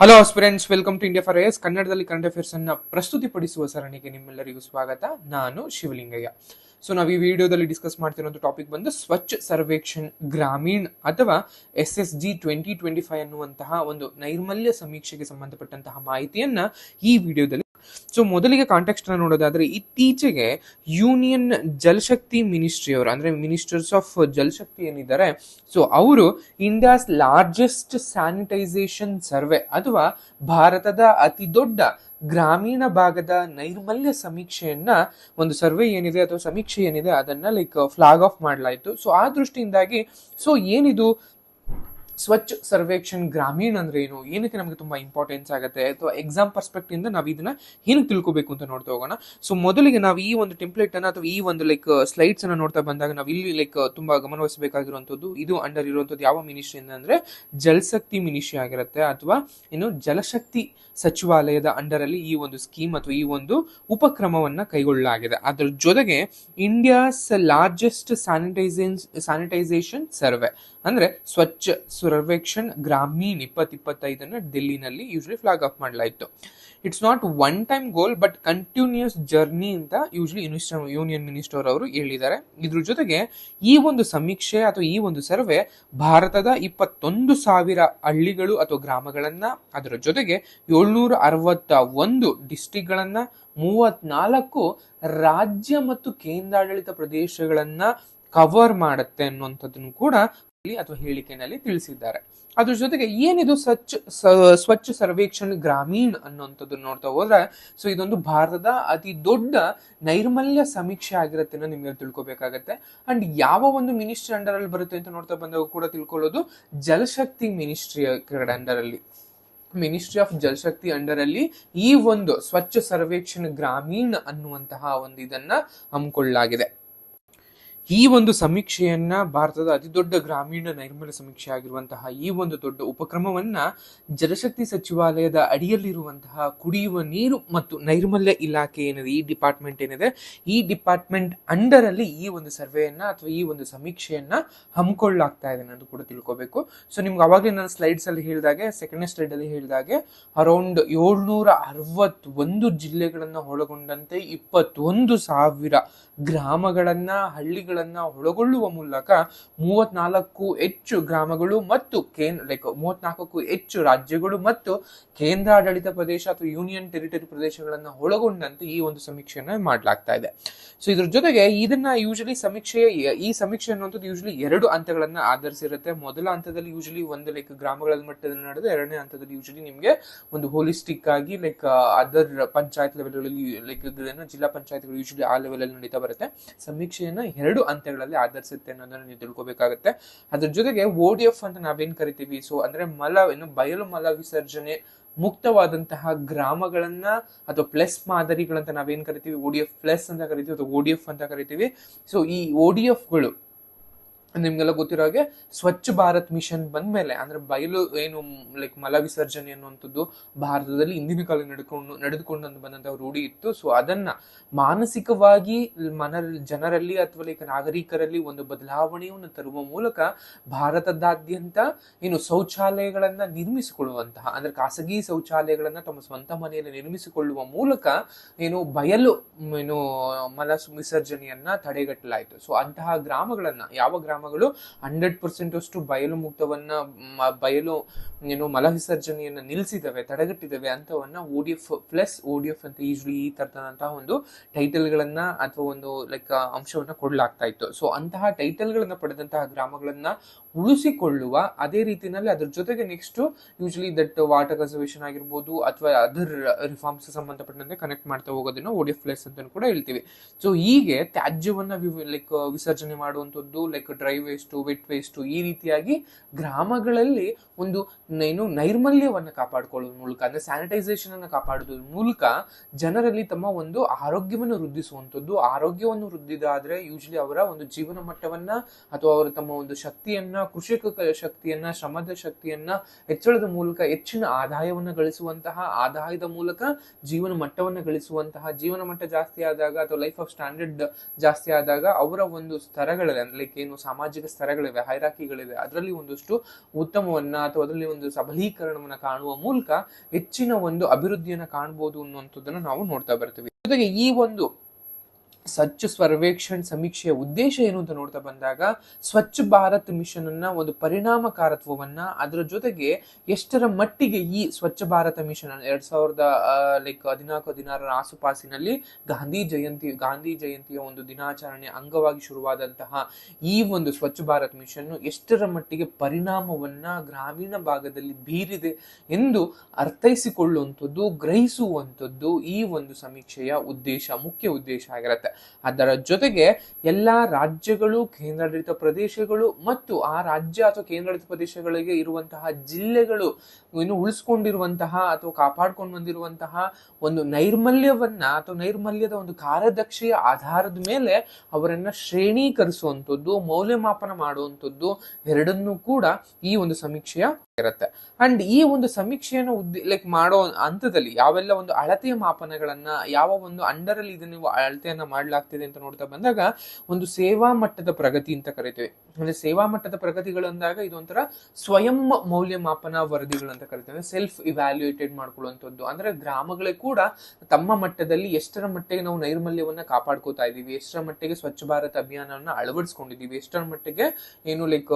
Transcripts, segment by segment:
Hello friends welcome to India for S ಕನ್ನಡದಲ್ಲಿ current affairs ಅನ್ನ ಪ್ರಸ್ತುತಿಪಡಿಸುವ ಸರಣಿಗೆ ನಿಮ್ಮೆಲ್ಲರಿಗೂ ಸ್ವಾಗತ. ನಾನು ಶಿವಲಿಂಗಯ್ಯ. ಸೊ ನಾವು ಈ ವಿಡಿಯೋದಲ್ಲಿ ಡಿಸ್ಕಸ್ ಮಾಡ್ತಿರೋದು ಟಾಪಿಕ್ ಬಂದು ಸ್ವಚ್ಛ ಸರ್ವೇಕ್ಷಣ್ ಗ್ರಾಮೀಣ್ ಅಥವಾ S S G twenty twenty five ಅನ್ನುವಂತಹ ಒಂದು ನೈರ್ಮಲ್ಯ ಸಮೀಕ್ಷೆಗೆ ಸಂಬಂಧಪಟ್ಟಂತಹ ಮಾಹಿತಿಯನ್ನ ಈ ವಿಡಿಯೋದಲ್ಲಿ ಸೊ ಮೊದಲಿಗೆ ಕಾಂಟೆಕ್ಸ್ಟ್ ನೋಡೋದಾದ್ರೆ, ಇತ್ತೀಚೆಗೆ ಯೂನಿಯನ್ ಜಲಶಕ್ತಿ ಮಿನಿಸ್ಟ್ರಿ ಅವರು, ಅಂದ್ರೆ ಮಿನಿಸ್ಟರ್ಸ್ ಆಫ್ ಜಲಶಕ್ತಿ ಏನಿದ್ದಾರೆ ಸೊ ಅವರು ಇಂಡಿಯಾಸ್ ಲಾರ್ಜೆಸ್ಟ್ ಸ್ಯಾನಿಟೈಸೇಷನ್ ಸರ್ವೆ ಅಥವಾ ಭಾರತದ ಅತಿ ದೊಡ್ಡ ಗ್ರಾಮೀಣ ಭಾಗದ ನೈರ್ಮಲ್ಯ ಸಮೀಕ್ಷೆಯನ್ನ, ಒಂದು ಸರ್ವೆ ಏನಿದೆ ಅಥವಾ ಸಮೀಕ್ಷೆ ಏನಿದೆ, ಅದನ್ನ ಲೈಕ್ ಫ್ಲಾಗ್ ಆಫ್ ಮಾಡಲಾಯಿತು. ಸೊ ಆ ದೃಷ್ಟಿಯಿಂದಾಗಿ ಸೊ ಏನಿದು? ಸ್ವಚ್ಛ ಸರ್ವೇಕ್ಷಣ್ ಗ್ರಾಮೀಣ್ ಅಂದ್ರೆ ಏನು? ಏನಕ್ಕೆ ನಮಗೆ ತುಂಬಾ ಇಂಪಾರ್ಟೆನ್ಸ್ ಆಗುತ್ತೆ? ಅಥವಾ ಎಕ್ಸಾಮ್ ಪರ್ಸ್ಪೆಕ್ಟ್ ಇಂದ ನಾವು ಇದನ್ನ ಏನು ತಿಳ್ಕೊಬೇಕು ಅಂತ ನೋಡ್ತಾ ಹೋಗೋಣ. ಸೊ ಮೊದಲಿಗೆ ನಾವು ಈ ಒಂದು ಟೆಂಪ್ಲೇಟ್ ಅನ್ನ ಅಥವಾ ಈ ಒಂದು ಲೈಕ್ ಸ್ಲೈಡ್ಸ್ ಅನ್ನ ನೋಡ್ತಾ ಬಂದಾಗ ನಾವು ಇಲ್ಲಿ ಲೈಕ್ ತುಂಬಾ ಗಮನವಹಿಸಬೇಕಾಗಿರುವಂತದ್ದು ಇದು ಅಂಡರ್ ಇರುವಂತದ್ದು ಯಾವ ಮಿನಿಸ್ಟ್ರಿ ಅಂದ್ರೆ ಜಲಶಕ್ತಿ ಮಿನಿಸ್ಟ್ರಿ ಆಗಿರುತ್ತೆ ಅಥವಾ ಇನ್ನು ಜಲಶಕ್ತಿ ಸಚಿವಾಲಯದ ಅಂಡರ್ ಅಲ್ಲಿ ಈ ಒಂದು ಸ್ಕೀಮ್ ಅಥವಾ ಈ ಒಂದು ಉಪಕ್ರಮವನ್ನ ಕೈಗೊಳ್ಳಲಾಗಿದೆ. ಅದರ ಜೊತೆಗೆ India's largest sanitization sanitization survey ಅಂದ್ರೆ ಸ್ವಚ್ಛ ಸರ್ವೇಕ್ಷಣ್ ಗ್ರಾಮೀಣ್ ಇಪ್ಪತ್ ಇಪ್ಪತ್ತೈದನ್ನ ಡೆಲ್ಲಿನಲ್ಲಿ ಯೂಶಲಿ ಫ್ಲಾಗ್ ಆಫ್ ಮಾಡಲಾಯಿತು. It's not one time goal but continuous journey ಅಂತ ಯೂಶಲಿ ಯೂನಿಯನ್ ಮಿನಿಸ್ಟರ್ ಅವರು ಹೇಳಿದ್ದಾರೆ. ಇದ್ರ ಜೊತೆಗೆ ಈ ಒಂದು ಸಮೀಕ್ಷೆ ಅಥವಾ ಈ ಒಂದು ಸರ್ವೆ ಭಾರತದ ಇಪ್ಪತ್ತೊಂದು ಸಾವಿರ ಹಳ್ಳಿಗಳು ಅಥವಾ ಗ್ರಾಮಗಳನ್ನ, ಅದರ ಜೊತೆಗೆ ಏಳ್ನೂರ ಅರವತ್ತ ಒಂದು ಡಿಸ್ಟಿಕ್ಗಳನ್ನ ಮೂವತ್ನಾಲ್ಕು ರಾಜ್ಯ ಮತ್ತು ಕೇಂದ್ರಾಡಳಿತ ಪ್ರದೇಶಗಳನ್ನ ಕವರ್ ಮಾಡುತ್ತೆ ಅನ್ನುವಂಥದ್ದನ್ನು ಕೂಡ ಅಥವಾ ಹೇಳಿಕೆನಲ್ಲಿ ತಿಳಿಸಿದ್ದಾರೆ. ಅದ್ರ ಜೊತೆಗೆ ಏನಿದು ಸ್ವಚ್ಛ ಸ್ವಚ್ಛ ಸರ್ವೇಕ್ಷಣ್ ಗ್ರಾಮೀಣ್ ಅನ್ನುವಂಥದ್ದು ನೋಡ್ತಾ ಹೋದ್ರೆ, ಸೊ ಇದೊಂದು ಭಾರತದ ಅತಿ ದೊಡ್ಡ ನೈರ್ಮಲ್ಯ ಸಮೀಕ್ಷೆ ಆಗಿರುತ್ತೆ ನಿಮ್ಗೆ ತಿಳ್ಕೊಬೇಕಾಗತ್ತೆ. ಅಂಡ್ ಯಾವ ಒಂದು ಮಿನಿಸ್ಟ್ರಿ ಅಂಡರ್ ಅಲ್ಲಿ ಬರುತ್ತೆ ಅಂತ ನೋಡ್ತಾ ಬಂದಾಗ ಕೂಡ ತಿಳ್ಕೊಳ್ಳೋದು ಜಲಶಕ್ತಿ ಮಿನಿಸ್ಟ್ರಿ ಅಂಡರ್ ಅಲ್ಲಿ ಮಿನಿಸ್ಟ್ರಿ ಆಫ್ ಜಲಶಕ್ತಿ ಅಂಡರ್ ಅಲ್ಲಿ ಈ ಒಂದು ಸ್ವಚ್ಛ ಸರ್ವೇಕ್ಷಣ್ ಗ್ರಾಮೀಣ್ ಅನ್ನುವಂತಹ ಒಂದು ಇದನ್ನ ಹಮ್ಮಿಕೊಳ್ಳಲಾಗಿದೆ. ಈ ಒಂದು ಸಮೀಕ್ಷೆಯನ್ನ ಭಾರತದ ಅತಿ ದೊಡ್ಡ ಗ್ರಾಮೀಣ ನೈರ್ಮಲ್ಯ ಸಮೀಕ್ಷೆ ಆಗಿರುವಂತಹ ಈ ಒಂದು ದೊಡ್ಡ ಉಪಕ್ರಮವನ್ನ ಜಲಶಕ್ತಿ ಸಚಿವಾಲಯದ ಅಡಿಯಲ್ಲಿರುವಂತಹ ಕುಡಿಯುವ ನೀರು ಮತ್ತು ನೈರ್ಮಲ್ಯ ಇಲಾಖೆ ಏನಿದೆ, ಈ ಡಿಪಾರ್ಟ್ಮೆಂಟ್ ಏನಿದೆ, ಈ ಡಿಪಾರ್ಟ್ಮೆಂಟ್ ಅಂಡರ್ ಅಲ್ಲಿ ಈ ಒಂದು ಸರ್ವೆಯನ್ನ ಅಥವಾ ಈ ಒಂದು ಸಮೀಕ್ಷೆಯನ್ನ ಹಮ್ಮಿಕೊಳ್ಳಲಾಗ್ತಾ ಇದೆ ಅನ್ನೋದು ಕೂಡ ತಿಳ್ಕೋಬೇಕು. ಸೊ ನಿಮ್ಗೆ ಅವಾಗಲೇ ನಾನು ಸ್ಲೈಡ್ಸ್ ಅಲ್ಲಿ ಹೇಳಿದಾಗೆ ಸೆಕೆಂಡ್ ಸ್ಲೈಡ್ ಅಲ್ಲಿ ಹೇಳಿದಾಗೆ ಅರೌಂಡ್ ಏಳ್ನೂರ ಅರವತ್ತೊಂದು ಜಿಲ್ಲೆಗಳನ್ನ ಒಳಗೊಂಡಂತೆ ಇಪ್ಪತ್ತೊಂದು ಸಾವಿರ ಗ್ರಾಮಗಳನ್ನ ಹಳ್ಳಿಗಳನ್ನ ಒಳಗೊಳ್ಳುವ ಮೂಲಕ ಮೂವತ್ನಾಲ್ಕು ಹೆಚ್ಚು ಗ್ರಾಮಗಳು ಮತ್ತು ಕೇಂದ್ರ ಲೈಕ್ ಮೂವತ್ನಾಲ್ಕಕ್ಕೂ ಹೆಚ್ಚು ರಾಜ್ಯಗಳು ಮತ್ತು ಕೇಂದ್ರಾಡಳಿತ ಪ್ರದೇಶ ಅಥವಾ ಯೂನಿಯನ್ ಟೆರಿಟರಿ ಪ್ರದೇಶಗಳನ್ನ ಒಳಗೊಂಡಂತೆ ಈ ಒಂದು ಸಮೀಕ್ಷೆಯನ್ನ ಮಾಡಲಾಗ್ತಾ ಇದೆ. ಸೊ ಇದ್ರ ಜೊತೆಗೆ ಇದನ್ನ ಯೂಶಲಿ ಸಮೀಕ್ಷೆಯ ಈ ಸಮೀಕ್ಷೆ ಅನ್ನುವಂಥದ್ದು ಯೂಶಲಿ ಎರಡು ಹಂತಗಳನ್ನ ಆಧರಿಸಿರುತ್ತೆ. ಮೊದಲ ಹಂತದಲ್ಲಿ ಯೂಶಲಿ ಒಂದು ಲೈಕ್ ಗ್ರಾಮಗಳ ಮಟ್ಟದಲ್ಲಿ ನಡೆದು ಎರಡನೇ ಹಂತದಲ್ಲಿ ಯೂಶಲಿ ನಿಮಗೆ ಒಂದು ಹೋಲಿಸ್ಟಿಕ್ ಆಗಿ ಲೈಕ್ ಅದರ್ ಪಂಚಾಯತ್ ಲೆವೆಲ್ಗಳಲ್ಲಿ ಲೈಕ್ ಜಿಲ್ಲಾ ಪಂಚಾಯತ್ಗಳು ಯೂಶಲಿ ಆ ಲೆವೆಲ್ ಅಲ್ಲಿ ನಡೀತಾ ಬರುತ್ತೆ. ಸಮೀಕ್ಷೆಯನ್ನ ಎರಡು ಹಂತಗಳಲ್ಲಿ ಆಧರಿಸುತ್ತೆ ಅನ್ನೋದನ್ನ ನೀವು ತಿಳ್ಕೊಬೇಕಾಗುತ್ತೆ. ಅದ್ರ ಜೊತೆಗೆ ಓ ಡಿ ಎಫ್ ಅಂತ ನಾವೇನ್ ಕರಿತೀವಿ? ಸೊ ಅಂದ್ರೆ ಮಲ, ಏನು ಬಯಲು ಮಲ ವಿಸರ್ಜನೆ ಮುಕ್ತವಾದಂತಹ ಗ್ರಾಮಗಳನ್ನ ಅಥವಾ ಪ್ಲಸ್ ಮಾದರಿಗಳಂತ ನಾವೇನ್ ಕರಿತೀವಿ? ಓ ಎಫ್ ಪ್ಲಸ್ ಅಂತ ಕರಿತೀವಿ ಅಥವಾ ಓ ಡಿ ಎಫ್ ಅಂತ ಕರಿತೀವಿ? ಸೊ ಈ ಓ ಡಿ ಎಫ್ಗಳು ನಿಮ್ಗೆಲ್ಲ ಗೊತ್ತಿರೋ ಹಾಗೆ ಸ್ವಚ್ಛ ಭಾರತ್ ಮಿಷನ್ ಬಂದ್ಮೇಲೆ, ಅಂದ್ರೆ ಬಯಲು ಏನು ಲೈಕ್ ಮಲ ವಿಸರ್ಜನೆ ಅನ್ನುವಂಥದ್ದು ಭಾರತದಲ್ಲಿ ಹಿಂದಿನ ಕಾಲ ನಡ್ಕೊಂಡು ನಡೆದುಕೊಂಡು ಬಂದಂತಹ ರೂಢಿ ಇತ್ತು. ಸೊ ಅದನ್ನ ಮಾನಸಿಕವಾಗಿ ಮನ, ಜನರಲ್ಲಿ ಅಥವಾ ಲೈಕ್ ನಾಗರಿಕರಲ್ಲಿ ಒಂದು ಬದಲಾವಣೆಯನ್ನು ತರುವ ಮೂಲಕ ಭಾರತದಾದ್ಯಂತ ಏನು ಶೌಚಾಲಯಗಳನ್ನ ನಿರ್ಮಿಸಿಕೊಳ್ಳುವಂತಹ, ಅಂದ್ರೆ ಖಾಸಗಿ ಶೌಚಾಲಯಗಳನ್ನ ತಮ್ಮ ಸ್ವಂತ ಮನೆಯಲ್ಲಿ ನಿರ್ಮಿಸಿಕೊಳ್ಳುವ ಮೂಲಕ ಏನು ಬಯಲು, ಏನು ಮಲ ವಿಸರ್ಜನೆಯನ್ನ ತಡೆಗಟ್ಟಲಾಯಿತು. ಸೊ ಅಂತಹ ಗ್ರಾಮಗಳನ್ನ, ಯಾವ ಗ್ರಾಮಗಳು ಹಂಡ್ರೆಡ್ ಪರ್ಸೆಂಟ್ ಅಷ್ಟು ಬಯಲು ಮುಕ್ತವನ್ನ ಬಯಲು, ಏನು ಮಲ ವಿಸರ್ಜನೆಯನ್ನ ನಿಲ್ಲಿಸಿದವೆ ತಡೆಗಟ್ಟಿದವೆ ಅಂತವನ್ನ O D F plus O ಅಂತ ಯೂಶ್ವಲಿ ಈ ತರದಂತಹ ಒಂದು ಟೈಟಲ್ಗಳನ್ನ ಅಥವಾ ಒಂದು ಲೈಕ್ ಅಂಶವನ್ನ ಕೊಡಲಾಗ್ತಾ ಇತ್ತು. ಸೊ ಅಂತಹ ಟೈಟಲ್ಗಳನ್ನ ಪಡೆದಂತಹ ಗ್ರಾಮಗಳನ್ನ ಉಳಿಸಿಕೊಳ್ಳುವ ಅದೇ ರೀತಿಯಲ್ಲಿ ಅದ್ರ ಜೊತೆಗೆ next usually that water conservation ಆಗಿರ್ಬೋದು ಅಥವಾ ಅದರ್ ರಿಫಾರ್ಮ್ಸ್ ಸಂಬಂಧಪಟ್ಟಂತೆ ಕನೆಕ್ಟ್ ಮಾಡ್ತಾ ಹೋಗೋದನ್ನ ಓಡಿ ಪ್ಲೇಸ್ ಅಂತ ಕೂಡ ಹೇಳ್ತೀವಿ. ಸೊ ಹೀಗೆ ತ್ಯಾಜ್ಯವನ್ನ ಲೈಕ್ ವಿಸರ್ಜನೆ ಮಾಡುವಂಥದ್ದು like dry waste wet waste ಈ ರೀತಿಯಾಗಿ ಗ್ರಾಮಗಳಲ್ಲಿ ಒಂದು ಏನು ನೈರ್ಮಲ್ಯವನ್ನು ಕಾಪಾಡಿಕೊಳ್ಳುವ ಮೂಲಕ, ಅಂದ್ರೆ ಸ್ಯಾನಿಟೈಸೇಷನ್ ಅನ್ನು ಕಾಪಾಡೋದ್ರ ಮೂಲಕ ಜನರಲ್ಲಿ ತಮ್ಮ ಒಂದು ಆರೋಗ್ಯವನ್ನು ವೃದ್ಧಿಸುವಂಥದ್ದು, ಆರೋಗ್ಯವನ್ನು ವೃದ್ಧಿದಾದ್ರೆ ಯೂಶಲಿ ಅವರ ಒಂದು ಜೀವನ ಮಟ್ಟವನ್ನ ಅಥವಾ ಅವರ ತಮ್ಮ ಒಂದು ಶಕ್ತಿಯನ್ನ ಕೃಷಿಕ ಶಕ್ತಿಯನ್ನ, ಶ್ರಮದ ಶಕ್ತಿಯನ್ನ, ಹೆಚ್ಚಳದ ಮೂಲಕ ಹೆಚ್ಚಿನ ಆದಾಯವನ್ನು ಗಳಿಸುವಂತಹ, ಆದಾಯದ ಮೂಲಕ ಜೀವನ ಮಟ್ಟವನ್ನು ಗಳಿಸುವಂತಹ, ಜೀವನ ಮಟ್ಟ ಜಾಸ್ತಿ ಆದಾಗ ಅಥವಾ ಲೈಫ್ ಆಫ್ ಸ್ಟ್ಯಾಂಡರ್ಡ್ ಜಾಸ್ತಿ ಆದಾಗ ಅವರ ಒಂದು ಸ್ತರಗಳಿವೆ ಅಂದ್ರೆ ಲೈಕ್ ಏನು ಸಾಮಾಜಿಕ ಸ್ತರಗಳಿವೆ ಹೈರಾಕಿಗಳಿವೆ ಅದರಲ್ಲಿ ಒಂದಷ್ಟು ಉತ್ತಮವನ್ನ ಅಥವಾ ಅದರಲ್ಲಿ ಒಂದು ಸಬಲೀಕರಣವನ್ನ ಕಾಣುವ ಮೂಲಕ ಹೆಚ್ಚಿನ ಒಂದು ಅಭಿವೃದ್ಧಿಯನ್ನ ಕಾಣಬಹುದು ಅನ್ನುವಂಥದ್ದನ್ನು ನಾವು ನೋಡ್ತಾ ಬರ್ತೀವಿ. ಜೊತೆಗೆ ಈ ಒಂದು ಸ್ವಚ್ಛ ಸರ್ವೇಕ್ಷಣ್ ಸಮೀಕ್ಷೆಯ ಉದ್ದೇಶ ಏನು ಅಂತ ನೋಡ್ತಾ ಬಂದಾಗ, ಸ್ವಚ್ಛ ಭಾರತ್ ಮಿಷನ್ ಅನ್ನ ಒಂದು ಪರಿಣಾಮಕಾರತ್ವವನ್ನ ಅದರ ಜೊತೆಗೆ ಎಷ್ಟರ ಮಟ್ಟಿಗೆ ಈ ಸ್ವಚ್ಛ ಭಾರತ ಮಿಷನ್ ಎರಡ್ ಸಾವಿರದ ಲೈಕ್ ಹದಿನಾಲ್ಕು, ಹದಿನಾರರ ಆಸುಪಾಸಿನಲ್ಲಿ ಗಾಂಧಿ ಜಯಂತಿ, ಗಾಂಧಿ ಜಯಂತಿಯ ಒಂದು ದಿನಾಚರಣೆ ಅಂಗವಾಗಿ ಶುರುವಾದಂತಹ ಈ ಒಂದು ಸ್ವಚ್ಛ ಭಾರತ್ ಮಿಷನ್ ಎಷ್ಟರ ಮಟ್ಟಿಗೆ ಪರಿಣಾಮವನ್ನ ಗ್ರಾಮೀಣ ಭಾಗದಲ್ಲಿ ಬೀರಿದೆ ಎಂದು ಅರ್ಥೈಸಿಕೊಳ್ಳುವಂಥದ್ದು, ಗ್ರಹಿಸುವಂಥದ್ದು ಈ ಒಂದು ಸಮೀಕ್ಷೆಯ ಉದ್ದೇಶ, ಮುಖ್ಯ ಉದ್ದೇಶ ಆಗಿರುತ್ತೆ. ಅದರ ಜೊತೆಗೆ ಎಲ್ಲಾ ರಾಜ್ಯಗಳು, ಕೇಂದ್ರಾಡಳಿತ ಪ್ರದೇಶಗಳು ಮತ್ತು ಆ ರಾಜ್ಯ ಅಥವಾ ಕೇಂದ್ರಾಡಳಿತ ಪ್ರದೇಶಗಳಿಗೆ ಇರುವಂತಹ ಜಿಲ್ಲೆಗಳು ಇನ್ನು ಉಳಿಸ್ಕೊಂಡಿರುವಂತಹ ಅಥವಾ ಕಾಪಾಡ್ಕೊಂಡು ಬಂದಿರುವಂತಹ ಒಂದು ನೈರ್ಮಲ್ಯವನ್ನ ಅಥವಾ ನೈರ್ಮಲ್ಯದ ಒಂದು ಕಾರ್ಯದಕ್ಷೆಯ ಆಧಾರದ ಮೇಲೆ ಅವರನ್ನ ಶ್ರೇಣೀಕರಿಸುವಂಥದ್ದು, ಮೌಲ್ಯಮಾಪನ ಮಾಡುವಂಥದ್ದು ಎರಡನ್ನೂ ಕೂಡ ಈ ಒಂದು ಸಮೀಕ್ಷೆಯ ಇರುತ್ತೆ. ಅಂಡ್ ಈ ಒಂದು ಸಮೀಕ್ಷೆಯನ್ನು ಲೈಕ್ ಮಾಡೋ ಹಂತದಲ್ಲಿ ಯಾವೆಲ್ಲ ಒಂದು ಅಳತೆಯ ಮಾಪನಗಳನ್ನ, ಯಾವ ಒಂದು ಅಂಡರ್ ಅಲ್ಲಿ ಇದನ್ನ ನೀವು ಅಳತೆಯನ್ನ ಮಾಡಲಾಗ್ತಿದೆ ಅಂತ ನೋಡ್ತಾ ಬಂದಾಗ ಒಂದು ಸೇವಾ ಮಟ್ಟದ ಪ್ರಗತಿ ಅಂತ ಕರಿತೇವೆ. ಅಂದ್ರೆ ಸೇವಾ ಮಟ್ಟದ ಪ್ರಗತಿಗಳು ಅಂದಾಗ ಇದೊಂಥರ ಸ್ವಯಂ ಮೌಲ್ಯಮಾಪನ ವರದಿಗಳು ಅಂತ ಕರಿತೇವೆ. ಸೆಲ್ಫ್ ಇವ್ಯಾಲ್ಯೂಯೇಟೆಡ್ ಮಾಡ್ಕೊಳ್ಳುವಂಥದ್ದು. ಅಂದ್ರೆ ಗ್ರಾಮಗಳೇ ಕೂಡ ತಮ್ಮ ಮಟ್ಟದಲ್ಲಿ ಎಷ್ಟರ ಮಟ್ಟಿಗೆ ನಾವು ನೈರ್ಮಲ್ಯವನ್ನ ಕಾಪಾಡ್ಕೋತಾ ಇದ್ದೀವಿ, ಎಷ್ಟರ ಮಟ್ಟಿಗೆ ಸ್ವಚ್ಛ ಭಾರತ್ ಅಭಿಯಾನವನ್ನ ಅಳವಡಿಸ್ಕೊಂಡಿದೀವಿ ಎಷ್ಟರ ಮಟ್ಟಿಗೆ ಏನು ಲೈಕ್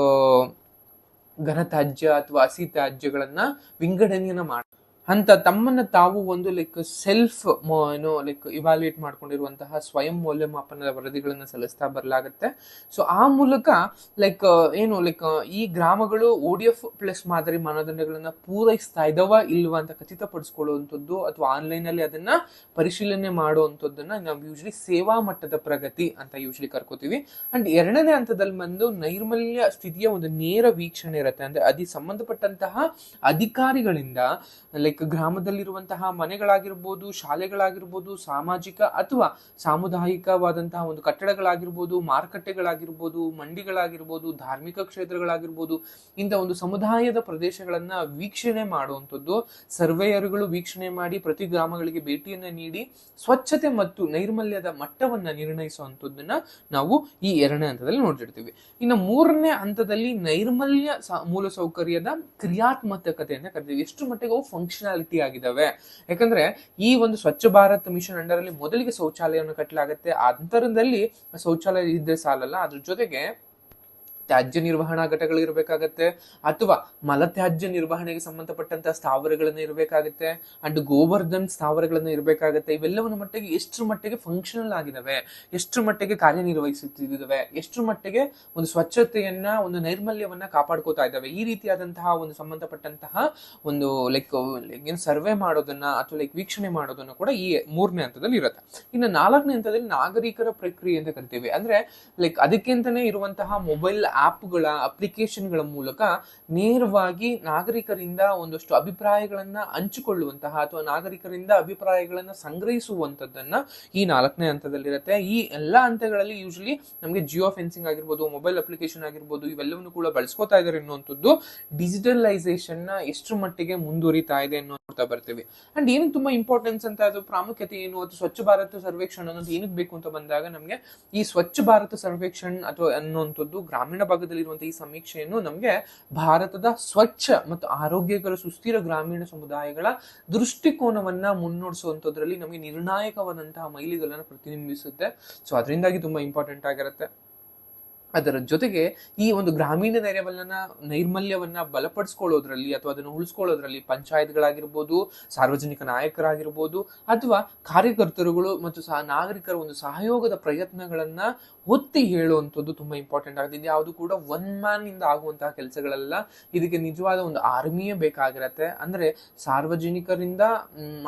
ಘನತ್ಯಾಜ್ಯ ಅಥವಾ ಹಸಿ ತ್ಯಾಜ್ಯಗಳನ್ನ ವಿಂಗಡಣೆಯನ್ನ ಮಾಡ ಅಂತ ತಮ್ಮನ್ನ ತಾವು ಒಂದು ಲೈಕ್ ಸೆಲ್ಫ್ ಏನು ಲೈಕ್ ಇವಾಲ್ಯೂಯೇಟ್ ಮಾಡ್ಕೊಂಡಿರುವಂತಹ ಸ್ವಯಂ ಮೌಲ್ಯಮಾಪನದ ವರದಿಗಳನ್ನ ಸಲ್ಲಿಸ್ತಾ ಬರಲಾಗತ್ತೆ. ಸೊ ಆ ಮೂಲಕ ಲೈಕ್ ಏನು ಲೈಕ್ ಈ ಗ್ರಾಮಗಳು ಒ ಡಿ ಎಫ್ ಪ್ಲಸ್ ಮಾದರಿ ಮಾನದಂಡಗಳನ್ನ ಪೂರೈಸ್ತಾ ಇದಾವ ಇಲ್ವಾ ಅಂತ ಖಚಿತಪಡಿಸ್ಕೊಳ್ಳುವಂಥದ್ದು ಅಥವಾ ಆನ್ಲೈನ್ ಅಲ್ಲಿ ಅದನ್ನ ಪರಿಶೀಲನೆ ಮಾಡುವಂಥದ್ದನ್ನ ನಾವು ಯೂಶಲಿ ಸೇವಾ ಮಟ್ಟದ ಪ್ರಗತಿ ಅಂತ ಯೂಶಲಿ ಕರ್ಕೋತೀವಿ. ಅಂಡ್ ಎರಡನೇ ಹಂತದಲ್ಲಿ ಬಂದು ನೈರ್ಮಲ್ಯ ಸ್ಥಿತಿಯ ಒಂದು ನೇರ ವೀಕ್ಷಣೆ ಇರುತ್ತೆ. ಅಂದ್ರೆ ಅದಿ ಸಂಬಂಧಪಟ್ಟಂತಹ ಅಧಿಕಾರಿಗಳಿಂದ ಲೈಕ್ ಗ್ರಾಮದಲ್ಲಿರುವಂತಹ ಮನೆಗಳಾಗಿರ್ಬೋದು, ಶಾಲೆಗಳಾಗಿರ್ಬೋದು, ಸಾಮಾಜಿಕ ಅಥವಾ ಸಾಮುದಾಯಿಕವಾದಂತಹ ಒಂದು ಕಟ್ಟಡಗಳಾಗಿರ್ಬೋದು, ಮಾರುಕಟ್ಟೆಗಳಾಗಿರ್ಬೋದು, ಮಂಡಿಗಳಾಗಿರ್ಬೋದು, ಧಾರ್ಮಿಕ ಕ್ಷೇತ್ರಗಳಾಗಿರ್ಬೋದು, ಇಂಥ ಒಂದು ಸಮುದಾಯದ ಪ್ರದೇಶಗಳನ್ನ ವೀಕ್ಷಣೆ ಮಾಡುವಂಥದ್ದು, ಸರ್ವೇಯರ್ಗಳು ವೀಕ್ಷಣೆ ಮಾಡಿ ಪ್ರತಿ ಗ್ರಾಮಗಳಿಗೆ ಭೇಟಿಯನ್ನ ನೀಡಿ ಸ್ವಚ್ಛತೆ ಮತ್ತು ನೈರ್ಮಲ್ಯದ ಮಟ್ಟವನ್ನ ನಿರ್ಣಯಿಸುವಂಥದ್ದನ್ನ ನಾವು ಈ ಎರಡನೇ ಹಂತದಲ್ಲಿ ನೋಡ್ತಿರ್ತೀವಿ. ಇನ್ನು ಮೂರನೇ ಹಂತದಲ್ಲಿ ನೈರ್ಮಲ್ಯ ಮೂಲಸೌಕರ್ಯದ ಕ್ರಿಯಾತ್ಮಕತೆ ಅಂತ ಕರಿತೀವಿ. ಎಷ್ಟು ಮಟ್ಟಿಗೆ ಅವು ಫಂಕ್ಷನಾಲಿಟಿ ಆಗಿದ್ದಾವೆ ಯಾಕಂದ್ರೆ ಈ ಒಂದು ಸ್ವಚ್ಛ ಭಾರತ್ ಮಿಷನ್ ಅಂಡರ್ ಅಲ್ಲಿ ಮೊದಲಿಗೆ ಶೌಚಾಲಯವನ್ನು ಕಟ್ಟಲಾಗುತ್ತೆ ಅಂತರದಲ್ಲಿ ಶೌಚಾಲಯ ಇದ್ರೆ ಸಾಲಲ್ಲ. ಅದ್ರ ಜೊತೆಗೆ ತ್ಯಾಜ್ಯ ನಿರ್ವಹಣಾ ಘಟಕಗಳು ಇರಬೇಕಾಗತ್ತೆ, ಅಥವಾ ಮಲತ್ಯಾಜ್ಯ ನಿರ್ವಹಣೆಗೆ ಸಂಬಂಧಪಟ್ಟಂತಹ ಸ್ಥಾವರಗಳನ್ನ ಇರಬೇಕಾಗತ್ತೆ ಅಂಡ್ ಗೋವರ್ಧನ್ ಸ್ಥಾವರಗಳನ್ನ ಇರಬೇಕಾಗತ್ತೆ, ಇವೆಲ್ಲವನ್ನ ಮಟ್ಟಿಗೆ ಎಷ್ಟು ಮಟ್ಟಿಗೆ ಫಂಕ್ಷನಲ್ ಆಗಿದಾವೆ ಎಷ್ಟು ಮಟ್ಟಿಗೆ ಕಾರ್ಯನಿರ್ವಹಿಸುತ್ತಿದ್ದಾವೆ ಎಷ್ಟು ಮಟ್ಟಿಗೆ ಒಂದು ಸ್ವಚ್ಛತೆಯನ್ನ, ಒಂದು ನೈರ್ಮಲ್ಯವನ್ನ ಕಾಪಾಡ್ಕೋತಾ ಇದ್ದಾವೆ ಈ ರೀತಿಯಾದಂತಹ ಒಂದು ಸಂಬಂಧಪಟ್ಟಂತಹ ಒಂದು ಲೈಕ್ ಏನು ಸರ್ವೆ ಮಾಡೋದನ್ನ ಅಥವಾ ಲೈಕ್ ವೀಕ್ಷಣೆ ಮಾಡೋದನ್ನ ಕೂಡ ಈ ಮೂರನೇ ಹಂತದಲ್ಲಿ ಇರುತ್ತೆ. ಇನ್ನು ನಾಲ್ಕನೇ ಹಂತದಲ್ಲಿ ನಾಗರಿಕರ ಪ್ರಕ್ರಿಯೆ ಅಂತ ಕರಿತೀವಿ. ಅಂದ್ರೆ ಲೈಕ್ ಅದಕ್ಕೆ ಅಂತಾನೆ ಇರುವಂತಹ ಮೊಬೈಲ್ ಆಪ್ಗಳ, ಅಪ್ಲಿಕೇಶನ್ಗಳ ಮೂಲಕ ನೇರವಾಗಿ ನಾಗರಿಕರಿಂದ ಒಂದಷ್ಟು ಅಭಿಪ್ರಾಯಗಳನ್ನು ಹಂಚಿಕೊಳ್ಳುವಂತಹ ಅಥವಾ ನಾಗರಿಕರಿಂದ ಅಭಿಪ್ರಾಯಗಳನ್ನು ಸಂಗ್ರಹಿಸುವಂತದ್ದನ್ನ ಈ ನಾಲ್ಕನೇ ಹಂತದಲ್ಲಿರುತ್ತೆ. ಈ ಎಲ್ಲಾ ಹಂತಗಳಲ್ಲಿ ಯೂಶಲಿ ನಮಗೆ ಜಿಯೋ ಫೆನ್ಸಿಂಗ್ ಆಗಿರ್ಬೋದು, ಮೊಬೈಲ್ ಅಪ್ಲಿಕೇಶನ್ ಆಗಿರ್ಬೋದು, ಇವೆಲ್ಲವನ್ನು ಕೂಡ ಬಳಸ್ಕೊತಾ ಇದ್ದಾರೆ ಅನ್ನುವಂಥದ್ದು ಡಿಜಿಟಲೈಸೇಷನ್ನ ಎಷ್ಟು ಮಟ್ಟಿಗೆ ಮುಂದುವರಿತಾ ಇದೆ ಅನ್ನೋ ನೋಡ್ತಾ ಬರ್ತೀವಿ. ಅಂಡ್ ಏನಕ್ಕೆ ತುಂಬಾ ಇಂಪಾರ್ಟೆನ್ಸ್ ಅಂತ ಅದು ಪ್ರಾಮುಖ್ಯತೆ ಏನು ಅಥವಾ ಸ್ವಚ್ಛ ಭಾರತ ಸರ್ವೇಕ್ಷಣ ಅನ್ನೋದು ಏನಕ್ಕೆ ಬೇಕು ಅಂತ ಬಂದಾಗ ನಮಗೆ ಈ ಸ್ವಚ್ಛ ಭಾರತ ಸರ್ವೇಕ್ಷಣ್ ಅಥವಾ ಅನ್ನುವಂಥದ್ದು ಗ್ರಾಮೀಣ ಭಾಗದಲ್ಲಿರುವಂತಹ ಈ ಸಮೀಕ್ಷೆಯನ್ನು ನಮಗೆ ಭಾರತದ ಸ್ವಚ್ಛ ಮತ್ತು ಆರೋಗ್ಯಕರ ಸುಸ್ಥಿರ ಗ್ರಾಮೀಣ ಸಮುದಾಯಗಳ ದೃಷ್ಟಿಕೋನವನ್ನ ಮುನ್ನೋಡಿಸುವಂತದ್ರಲ್ಲಿ ನಮಗೆ ನಿರ್ಣಾಯಕವಾದಂತಹ ಮೈಲಿಗಲ್ಲನ್ನು ಪ್ರತಿಬಿಂಬಿಸುತ್ತೆ. ಸೊ ಅದರಿಂದಾಗಿ ತುಂಬಾ ಇಂಪಾರ್ಟೆಂಟ್ ಆಗಿರುತ್ತೆ. ಅದರ ಜೊತೆಗೆ ಈ ಒಂದು ಗ್ರಾಮೀಣ ನೈರ್ಮಲ್ಯನ ನೈರ್ಮಲ್ಯವನ್ನ ಬಲಪಡಿಸ್ಕೊಳ್ಳೋದ್ರಲ್ಲಿ ಅಥವಾ ಅದನ್ನು ಉಳಿಸ್ಕೊಳ್ಳೋದ್ರಲ್ಲಿ ಪಂಚಾಯತ್ಗಳಾಗಿರ್ಬೋದು, ಸಾರ್ವಜನಿಕ ನಾಯಕರಾಗಿರ್ಬೋದು ಅಥವಾ ಕಾರ್ಯಕರ್ತರುಗಳು ಮತ್ತು ಸಹ ನಾಗರಿಕರ ಒಂದು ಸಹಯೋಗದ ಪ್ರಯತ್ನಗಳನ್ನ ಒತ್ತಿ ಹೇಳುವಂಥದ್ದು ತುಂಬಾ ಇಂಪಾರ್ಟೆಂಟ್ ಆಗುತ್ತೆ ಯಾವುದು ಕೂಡ ಒನ್ ಮ್ಯಾನ್ ಇಂದ ಆಗುವಂತಹ ಕೆಲಸಗಳೆಲ್ಲ. ಇದಕ್ಕೆ ನಿಜವಾದ ಒಂದು ಆರ್ಮಿಯೇ ಬೇಕಾಗಿರತ್ತೆ. ಅಂದ್ರೆ ಸಾರ್ವಜನಿಕರಿಂದ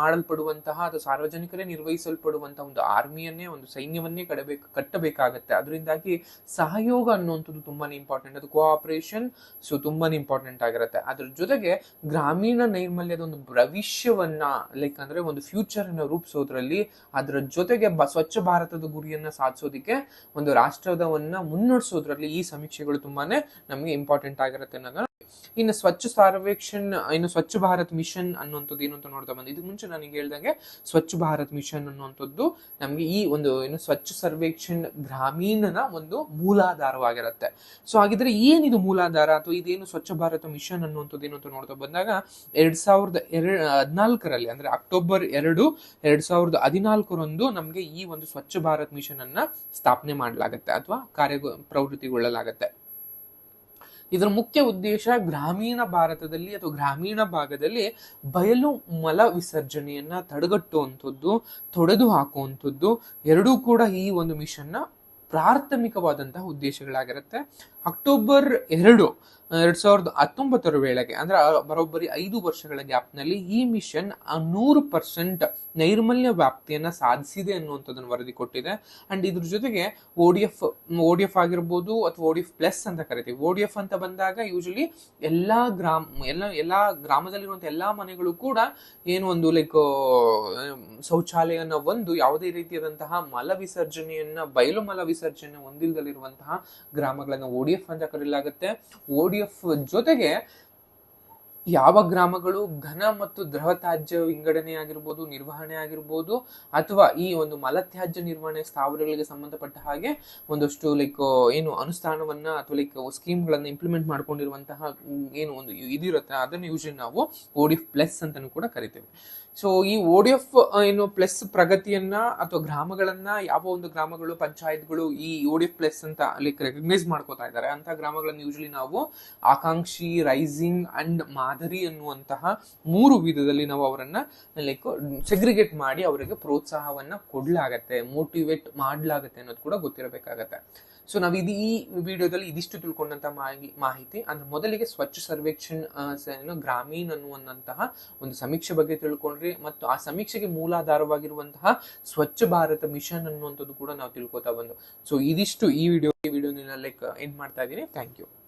ಮಾಡಲ್ಪಡುವಂತಹ ಅಥವಾ ಸಾರ್ವಜನಿಕರೇ ನಿರ್ವಹಿಸಲ್ಪಡುವಂತಹ ಒಂದು ಆರ್ಮಿಯನ್ನೇ, ಒಂದು ಸೈನ್ಯವನ್ನೇ ಕಡಬೇಕು, ಕಟ್ಟಬೇಕಾಗತ್ತೆ. ಅದರಿಂದಾಗಿ ಸಹಯೋಗ ಸಹಯೋಗ ಅನ್ನುವಂಥದ್ದು ತುಂಬಾನೇ ಇಂಪಾರ್ಟೆಂಟ್ ಅದು ಕೋಆಪರೇಷನ್ ಸೊ ತುಂಬಾನೇ ಇಂಪಾರ್ಟೆಂಟ್ ಆಗಿರುತ್ತೆ. ಅದ್ರ ಜೊತೆಗೆ ಗ್ರಾಮೀಣ ನೈರ್ಮಲ್ಯದ ಒಂದು ಭವಿಷ್ಯವನ್ನ ಲೈಕ್ ಅಂದ್ರೆ ಒಂದು ಫ್ಯೂಚರ್ ಅನ್ನ ರೂಪಿಸೋದ್ರಲ್ಲಿ ಅದರ ಜೊತೆಗೆ ಸ್ವಚ್ಛ ಭಾರತದ ಗುರಿಯನ್ನ ಸಾಧಿಸೋದಕ್ಕೆ ಒಂದು ರಾಷ್ಟ್ರದವನ್ನ ಮುನ್ನಡೆಸೋದ್ರಲ್ಲಿ ಈ ಸಮೀಕ್ಷೆಗಳು ತುಂಬಾನೇ ನಮಗೆ ಇಂಪಾರ್ಟೆಂಟ್ ಆಗಿರುತ್ತೆ ಅನ್ನೋದನ್ನ ಇನ್ನು ಸ್ವಚ್ಛ ಸರ್ವೇಕ್ಷಣ್ ಇನ್ನು ಸ್ವಚ್ಛ ಭಾರತ್ ಮಿಷನ್ ಅನ್ನುವಂಥದ್ದು ಏನು ಅಂತ ನೋಡ್ತಾ ಬಂದಿದ್ದು ಇದಕ್ಕೆ ಮುಂಚೆ ನನಗೆ ಹೇಳ್ದಂಗೆ ಸ್ವಚ್ಛ ಭಾರತ್ ಮಿಷನ್ ಅನ್ನುವಂಥದ್ದು ನಮಗೆ ಈ ಒಂದು ಏನು ಸ್ವಚ್ಛ ಸರ್ವೇಕ್ಷಣ್ ಗ್ರಾಮೀಣನ ಒಂದು ಮೂಲಾಧಾರವಾಗಿರುತ್ತೆ. ಸೊ ಹಾಗಿದ್ರೆ ಏನಿದು ಮೂಲಾಧಾರ ಅಥವಾ ಇದೇನು ಸ್ವಚ್ಛ ಭಾರತ ಮಿಷನ್ ಅನ್ನುವಂಥದ್ದು ಏನು ಅಂತ ನೋಡ್ತಾ ಬಂದಾಗ ಎರಡ್ ಸಾವಿರದ ಎರಡ್ ಹದಿನಾಲ್ಕರಲ್ಲಿ, ಅಂದ್ರೆ ಅಕ್ಟೋಬರ್ ಎರಡು ಎರಡ್ ಸಾವಿರದ ಹದಿನಾಲ್ಕರಂದು ನಮಗೆ ಈ ಒಂದು ಸ್ವಚ್ಛ ಭಾರತ್ ಮಿಷನ್ ಅನ್ನ ಸ್ಥಾಪನೆ ಮಾಡಲಾಗುತ್ತೆ ಅಥವಾ ಕಾರ್ಯ ಪ್ರವೃತ್ತಿಗೊಳ್ಳಲಾಗುತ್ತೆ. ಇದರ ಮುಖ್ಯ ಉದ್ದೇಶ ಗ್ರಾಮೀಣ ಭಾರತದಲ್ಲಿ ಅಥವಾ ಗ್ರಾಮೀಣ ಭಾಗದಲ್ಲಿ ಬಯಲು ಮಲ ವಿಸರ್ಜನೆಯನ್ನ ತಡೆಗಟ್ಟುವಂಥದ್ದು, ತೊಡೆದು ಹಾಕುವಂಥದ್ದು, ಎರಡೂ ಕೂಡ ಈ ಒಂದು ಮಿಷನ್ನ ಪ್ರಾಥಮಿಕವಾದಂತಹ ಉದ್ದೇಶಗಳಾಗಿರುತ್ತೆ. ಅಕ್ಟೋಬರ್ ಎರಡು ಎರಡ್ ಸಾವಿರದ ಹತ್ತೊಂಬತ್ತರ ವೇಳೆಗೆ, ಅಂದ್ರೆ ಬರೋಬ್ಬರಿ ಐದು ವರ್ಷಗಳ ಗ್ಯಾಪ್ನಲ್ಲಿ ಈ ಮಿಷನ್ ನೂರು ಪರ್ಸೆಂಟ್ ನೈರ್ಮಲ್ಯ ವ್ಯಾಪ್ತಿಯನ್ನ ಸಾಧಿಸಿದೆ ಅನ್ನುವಂಥದ್ದನ್ನು ವರದಿ ಕೊಟ್ಟಿದೆ. ಅಂಡ್ ಇದ್ರ ಜೊತೆಗೆ O D F O D F ಆಗಿರ್ಬೋದು ಅಥವಾ ಓ ಡಿ ಪ್ಲಸ್ ಅಂತ ಕರಿತೀವಿ. ಓ ಡಿ ಎಫ್ ಅಂತ ಬಂದಾಗ ಯೂಶಲಿ ಎಲ್ಲಾ ಗ್ರಾಮ, ಎಲ್ಲ, ಎಲ್ಲಾ ಗ್ರಾಮದಲ್ಲಿರುವಂಥ ಎಲ್ಲಾ ಮನೆಗಳು ಕೂಡ ಏನು ಒಂದು ಲೈಕ್ ಶೌಚಾಲಯನ ಒಂದು ಯಾವುದೇ ರೀತಿಯಾದಂತಹ ಮಲ ವಿಸರ್ಜನೆಯನ್ನ ಬಯಲು ಮಲ ವಿಸರ್ಜನೆ ಹೊಂದಿಲ್ದಲ್ಲಿರುವಂತಹ ಗ್ರಾಮಗಳನ್ನ ಓ ಡಿ ಎಫ್ ಅಂತ ಕರೆಯಲಾಗುತ್ತೆ. ಓ ಡಿ ಎಫ್ ಜೊತೆಗೆ ಯಾವ ಗ್ರಾಮಗಳು ಘನ ಮತ್ತು ದ್ರವ ತ್ಯಾಜ್ಯ ವಿಂಗಡಣೆ ಆಗಿರ್ಬೋದು, ನಿರ್ವಹಣೆ ಆಗಿರ್ಬೋದು, ಅಥವಾ ಈ ಒಂದು ಮಲತ್ಯಾಜ್ಯ ನಿರ್ವಹಣೆ ಸ್ಥಾವರಗಳಿಗೆ ಸಂಬಂಧಪಟ್ಟ ಹಾಗೆ ಒಂದಷ್ಟು ಲೈಕ್ ಏನು ಅನುಷ್ಠಾನವನ್ನ ಅಥವಾ ಲೈಕ್ ಸ್ಕೀಮ್ಗಳನ್ನ ಇಂಪ್ಲಿಮೆಂಟ್ ಮಾಡ್ಕೊಂಡಿರುವಂತಹ, ಏನು ಒಂದು ಇದಿರುತ್ತೆ, ಅದನ್ನು ಯೂಶಲಿ ನಾವು ಓಡಿಎಫ್ ಪ್ಲಸ್ ಅಂತಾನು ಕೂಡ ಕರಿತೇವೆ. ಸೊ ಈ ಒ ಡಿ ಎಫ್ ಏನು ಪ್ಲಸ್ ಪ್ರಗತಿಯನ್ನ ಅಥವಾ ಗ್ರಾಮಗಳನ್ನ ಯಾವ ಒಂದು ಗ್ರಾಮಗಳು, ಪಂಚಾಯತ್ಗಳು ಈ ಒ ಡಿ ಎಫ್ ಪ್ಲಸ್ ಅಂತ ಲೈಕ್ ರೆಕಗ್ನೈಸ್ ಮಾಡ್ಕೋತಾ ಇದ್ದಾರೆ. ಅಂತ ಗ್ರಾಮಗಳನ್ನು ಯೂಶಲಿ ನಾವು ಆಕಾಂಕ್ಷಿ ರೈಸಿಂಗ್ ಅಂಡ್ ಮಾದರಿ ಅನ್ನುವಂತಹ ಮೂರು ವಿಧದಲ್ಲಿ ನಾವು ಅವರನ್ನ ಲೈಕ್ ಸೆಗ್ರಿಗೇಟ್ ಮಾಡಿ ಅವರಿಗೆ ಪ್ರೋತ್ಸಾಹವನ್ನ ಕೊಡ್ಲಾಗತ್ತೆ ಮೋಟಿವೇಟ್ ಮಾಡ್ಲಾಗತ್ತೆ ಅನ್ನೋದು ಕೂಡ ಗೊತ್ತಿರಬೇಕಾಗತ್ತೆ. ಸೊ ನಾವು ಇದು ಈ ವಿಡಿಯೋದಲ್ಲಿ ಇದಿಷ್ಟು ತಿಳ್ಕೊಂಡಂತ ಮಾಹಿ- ಮಾಹಿತಿ. ಅಂದ್ರೆ ಮೊದಲಿಗೆ ಸ್ವಚ್ಛ ಸರ್ವೇಕ್ಷಣ್ ಗ್ರಾಮೀಣ್ ಅನ್ನುವಂತಹ ಒಂದು ಸಮೀಕ್ಷೆ ಬಗ್ಗೆ ತಿಳ್ಕೊಂಡ್ರಿ ಮತ್ತು ಆ ಸಮೀಕ್ಷೆಗೆ ಮೂಲಾಧಾರವಾಗಿರುವಂತಹ ಸ್ವಚ್ಛ ಭಾರತ ಮಿಷನ್ ಅನ್ನುವಂಥದ್ದು ಕೂಡ ನಾವು ತಿಳ್ಕೊತಾ ಬಂದು. ಸೊ ಇದಿಷ್ಟು ಈ ವಿಡಿಯೋ ಈ ವಿಡಿಯೋ ಲೈಕ್ ಎಂಡ್ ಮಾಡ್ತಾ ಇದ್ದೀನಿ. Thank you